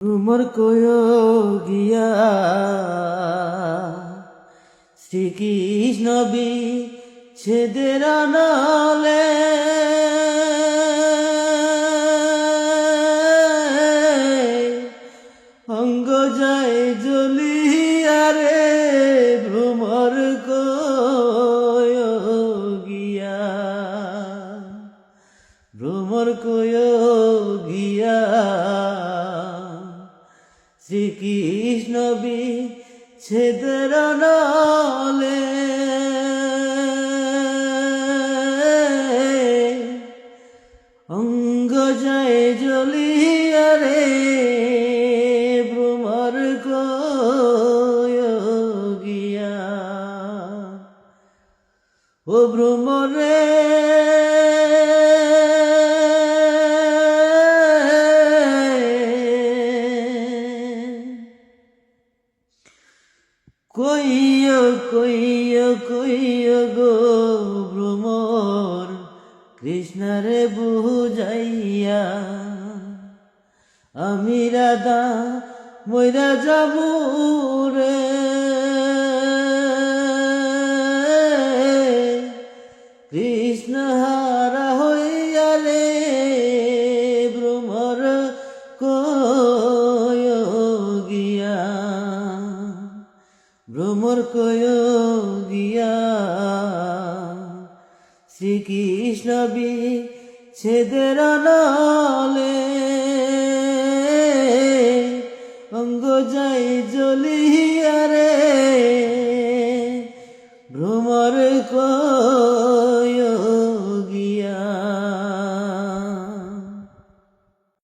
উমর গিয়া। শ্রীকৃষ্ণ বি ছেদের নালে অঙ্গ যায় জ্বলিয়ারে ভ্রমর কয় গিয়া। ভ্রমর গিয়া। শ্রীকৃষ্ণ বি নলে অঙ্গ যায় জ্বলিয়া রে ভ্রমর গিয়া ও ভ্রমরে কইয় কইয় কইয় গো ভ্রমর কৃষ্ণরে বুঝাইয়া। আমি রাধা মইরা যাব রে। কৃষ্ণ ভ্রমর দিয়া শ্রীকৃষ্ণ বিচ্ছেদের নলে অঙ্গ যাই জ্বলিয়া রে। ভ্রমর কয়